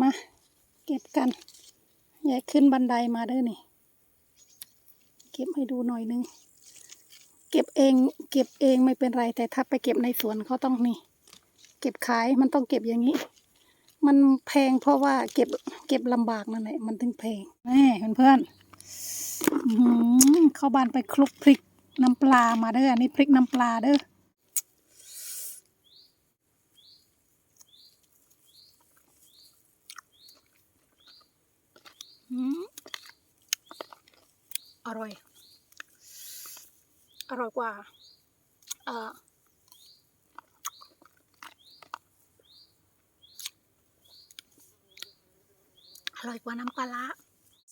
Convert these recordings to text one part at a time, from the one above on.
มา เก็บกันยายขึ้นบันไดมาเด้อนี่ เก็บให้ดูหน่อยนึง เก็บเอง เก็บเองไม่เป็นไร แต่ถ้าไปเก็บในสวนเขาต้องนี่ เก็บขายมันต้องเก็บอย่างนี้ มันแพงเพราะว่าเก็บเก็บลำบากนั่นแหละมันถึงแพงนี่เพื่อนๆอื้อหือเข้าบ้านไปคลุกพริกน้ำปลามาเด้ออันนี้พริกน้ำปลาเด้อ อืมอร่อย อร่อยกว่า เอ่ออร่อยกว่าน้ำปลา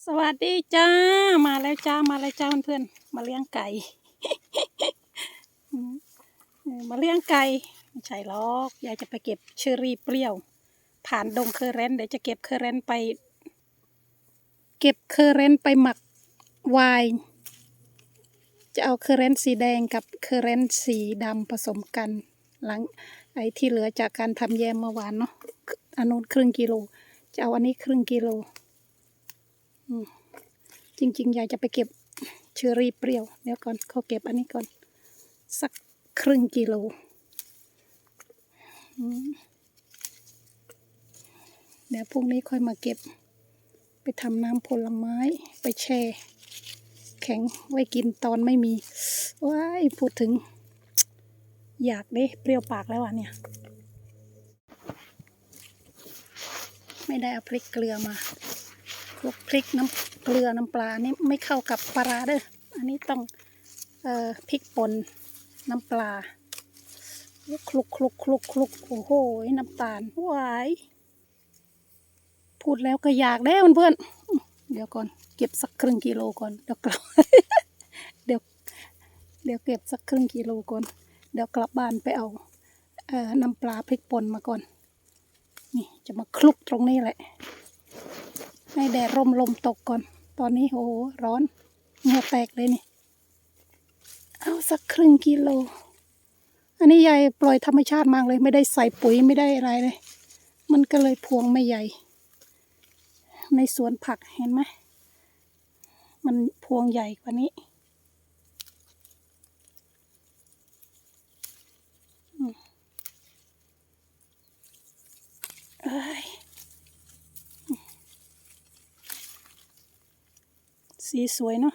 สวัสดีจ้า มาแล้วจ้า มาแล้วจ้าเพื่อนๆ มาเลี้ยงไก่ มาเลี้ยงไก่ ไม่ใช่หรอก ยายจะไปเก็บเชอรี่เปรี้ยว ผ่านดงเคอร์เรนต์เดี๋ยวจะเก็บเคอร์เรนต์ไป เก็บเคอร์เรนต์ไปหมักไวน์จะเอาเคอร์เรนต์สีแดงกับเคอร์เรนต์สีดำผสมกัน หลังไอ้ที่เหลือจากการทำแยมเมื่อวานเนาะอันนู้นครึ่งกิโล จะเอาอันนี้ครึ่งกิโลจริงๆอยากจะไปเก็บเชอรี่เปรี้ยวเดี๋ยวก่อนเขาเก็บอันนี้ก่อน สักครึ่งกิโลเดี๋ยวพรุ่งนี้ค่อยมาเก็บ ไปทำน้ำผลไม้ไปแช่แข็งไว้กินตอนไม่มีว้ายพูดถึง อยากเด้เปรี้ยวปากแล้วอะเนี่ย ไม่ได้เอาพริกเกลือมาพวกพริกน้ำเกลือน้ำปลานี่ไม่เข้ากับปลาร้าเด้ออันนี้ต้องเอ่อพริกป่นน้ำปลาคลุกคลุกคลุกคลุกโอ้โหน้ำตาลหวาย พูดแล้วก็อยากแล้วเพื่อนเดี๋ยวก่อนเก็บสักครึ่งกิโลก่อนเดี๋ยวกลับเดี๋ยวเดี๋ยวเก็บสักครึ่งกิโลก่อนเดี๋ยวกลับบ้านไปเอาเอ่อน้ำปลาพริกป่นมาก่อน นี่จะมาคลุกตรงนี้แหละ ให้แดดร่มลมตกก่อน ตอนนี้โอ้โหร้อนเหงื่อแตกเลยนี่ เอาสักครึ่งกิโล อันนี้ยายปล่อยธรรมชาติมากเลย ไม่ได้ใส่ปุ๋ยไม่ได้อะไรเลย มันก็เลยพวงไม่ใหญ่ ในสวนผักเห็นไหม มันพวงใหญ่กว่านี้เอ้ยสีสวยเนาะ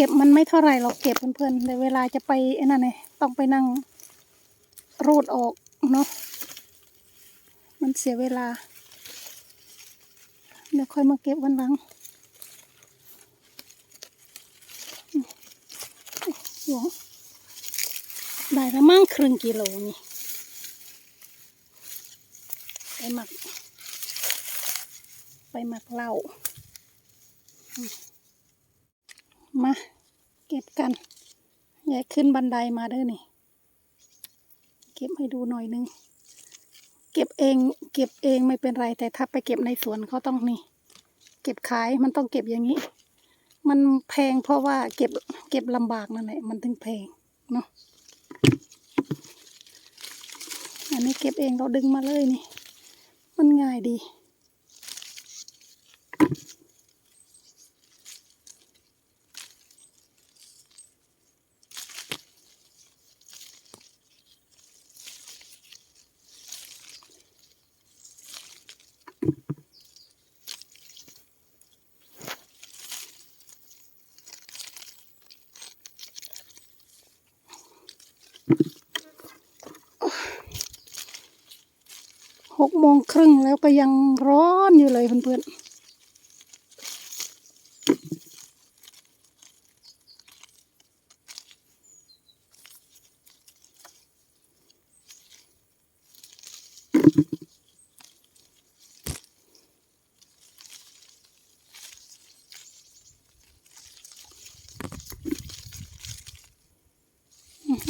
เก็บมันไม่เท่าไหร่หรอกเก็บเพื่อนๆแต่เวลาจะไปไอ้นั่นไงต้องไปนั่งรูดออกเนาะมันเสียเวลา เดี๋ยวค่อยมาเก็บวันหลังอืมโอ้โหได้ล้วมั่งครึ่งกิโลนี่ไปหมัก ไปหมักเหล้า มา เก็บกันยายขึ้นบันไดมาเด้อนี่ เก็บให้ดูหน่อยนึง เก็บเอง เก็บเองไม่เป็นไร แต่ถ้าไปเก็บในสวนเขาต้องนี่ เก็บขายมันต้องเก็บอย่างนี้ มันแพงเพราะว่าเก็บเก็บลำบากนั่นแหละมันถึงแพงเนาะอันนี้เก็บเองเราดึงมาเลยนี่ มันง่ายดี หกโมงครึ่งแล้วก็ยังร้อนอยู่เลยเพื่อนๆ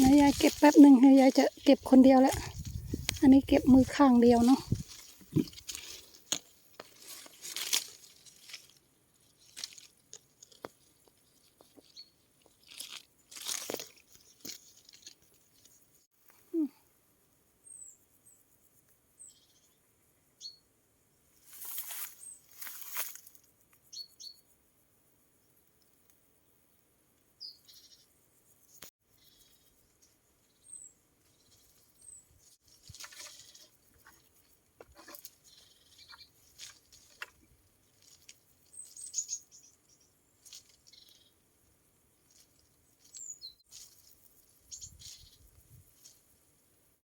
นายยายเก็บแป๊บหนึ่งนายยายจะเก็บคนเดียวแล้ว อันนี้เก็บมือข้างเดียวเนาะ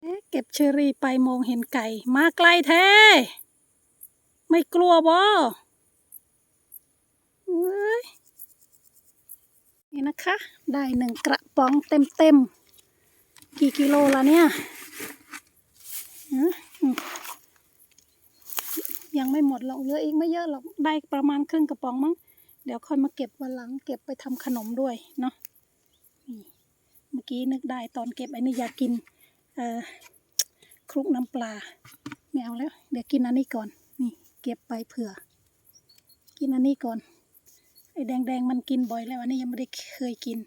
เอ๊ะ เชอรี่ไปมองเห็นไก่ มาไกลแท้ ไม่กลัวบ่เอ้ยนี่นะคะ ได้หนึ่งกระป๋องเต็มเต็มๆกี่กิโลละเนี่ยอืมยังไม่หมดหรอกเหลืออีกไม่เยอะหรอก ได้ประมาณครึ่งกระป๋องมั้ง เดี๋ยวค่อยมาเก็บวันหลัง เก็บไปทำขนมด้วยเนาะเมื่อกี้นึกได้ตอนเก็บไอ้นี่อยากกิน เอ่อ คลุกน้ำปลา ไม่เอาแล้ว เดี๋ยวกินอันนี้ก่อน นี่ เก็บไปเผื่อ กินอันนี้ก่อน ไอ้แดงๆมันกินบ่อยแล้วอันนี้ยังไม่ได้เคยกิน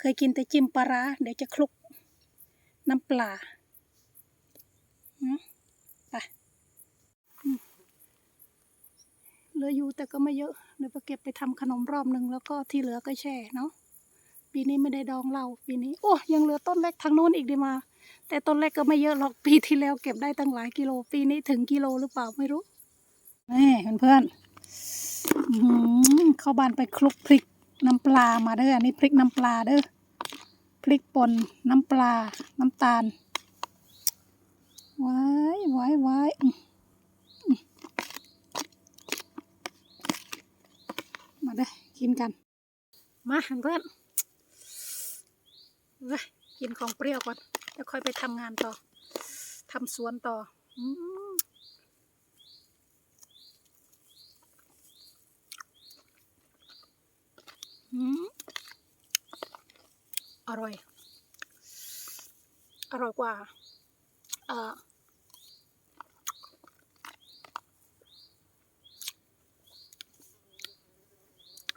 เคยกินแต่จิ้มปลาร้าเดี๋ยวจะคลุกน้ำปลาไปเหลืออยู่แต่ก็ไม่เยอะเดี๋ยวไปเก็บไปทำขนมรอบหนึ่งแล้วก็ที่เหลือก็แช่เนาะปีนี้ไม่ได้ดองเราปีนี้ โอ้ยังเหลือต้นเล็กทางโน้นอีกดีมา แต่ต้นเล็กก็ไม่เยอะหรอกปีที่แล้วเก็บได้ตั้งหลายกิโล ปีนี้ถึงกิโลหรือเปล่าไม่รู้นี่เพื่อนๆอื้อหือเข้าบ้านไปคลุกพริกน้ำปลามาเด้ออันนี้พริกน้ำปลาเด้อพริกป่นน้ำปลา น้ำตาลไว้ไว้ไว้อื้ออื้อมาเด้อกินกัน มาเพื่อนกินของเปรี้ยวก่อน แล้วค่อยไปทำงานต่อทำสวนต่ออืมอร่อย อร่อยกว่า เอ่อ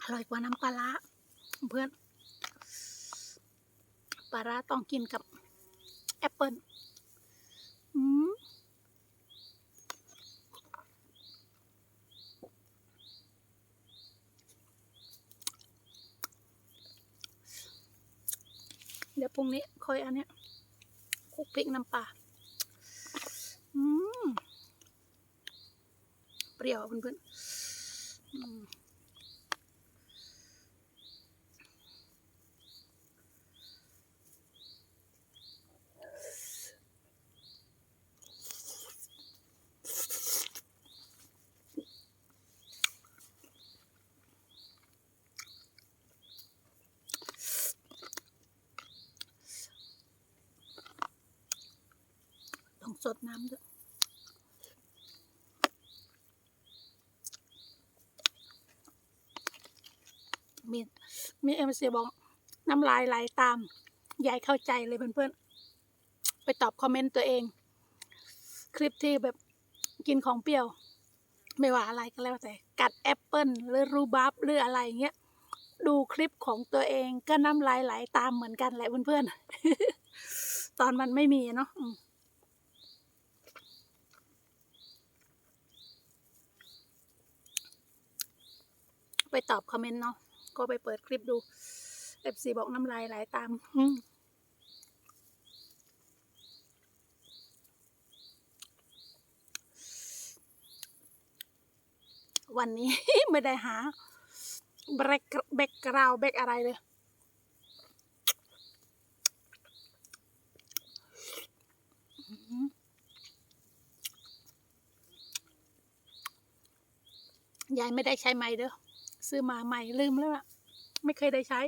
อร่อยกว่าน้ำปลาเพื่อนปลาต้องกินกับ ปเปิลเดี๋ยวพรุ่งนี้ค่อยอันเนี้ยคลุกพริกน้ำปลาอืมเปรี้ยวเพื่อนๆ สดน้ำด้วยมีมีเอ็มซีบอกน้ำลายไหลตาม ยายเข้าใจเลยเพื่อนๆ ไปตอบคอมเมนต์ตัวเอง คลิปที่แบบกินของเปรี้ยว ไม่ว่าอะไรก็แล้วแต่ กัดแอปเปิลหรือรูบับหรืออะไรเงี้ย ดูคลิปของตัวเองก็น้ำลายไหลตามเหมือนกันแหละเพื่อนๆ ตอนมันไม่มีเนาะ ไปตอบคอมเมนต์เนาะก็ไปเปิดคลิปดู FC บอกน้ำลายไหลตามอืมวันนี้ไม่ได้หาแบกแบกกราวแบกอะไรเลย ยายไม่ได้ใช้ไม้เด้อ ซื้อมาใหม่ลืมแล้วไม่เคยได้ใช้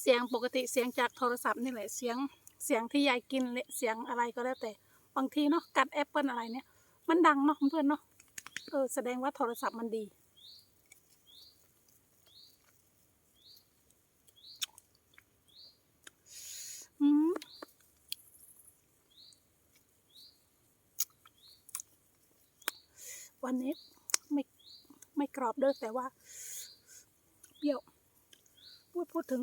เสียงปกติเสียงจากโทรศัพท์นี่แหละเสียงเสียงที่ยายกินเสียงอะไรก็แล้วแต่ บางทีเนาะกัดแอปเปิลอะไรเนี่ย มันดังเนาะเพื่อนเนาะเออแสดงว่าโทรศัพท์มันดีวันนี้ ไม่กรอบเด้อแต่ว่า เปรี้ยว พูดพูดถึง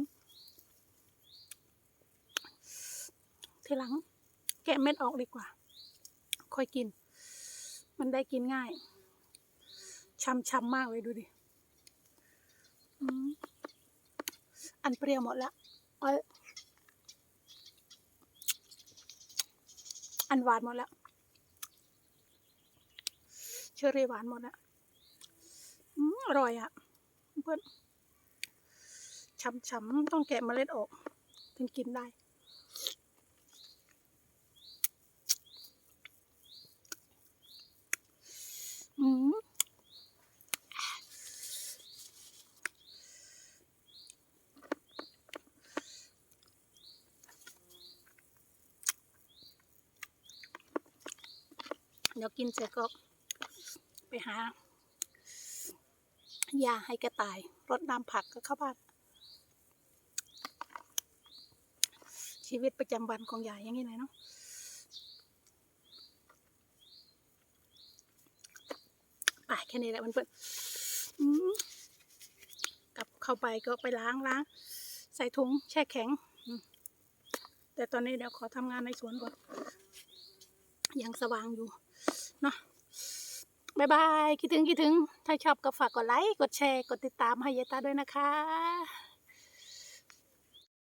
ทีหลัง แกะเม็ดออกดีกว่า ค่อยกิน มันได้กินง่ายช้ำๆมากเลยดูดิอันเปรี้ยวหมดแล้วอันหวานหมดแล้วเชอรี่หวานหมดแล้ว อร่อยอะเพื่อนช้ำๆต้องแกะเมล็ดออก ถึงกินได้เดี๋ยวกินเสร็จก็ไปหา ยาให้กระต่ายรดน้ำผักก็เข้าบ้าน ชีวิตประจำวันของยายอย่างนี้เลยเนาะไปแค่นี้แหละมันเพื่อนๆกลับเข้าไปก็ไปล้างล้าง ใส่ถุงแช่แข็ง แต่ตอนนี้เดี๋ยวขอทำงานในสวนก่อน ยังสว่างอยู่ บายบาย คิดถึงคิดถึง ถ้าชอบก็ฝากกดไลค์ กดแชร์ กดติดตามให้ยายตาด้วยนะคะ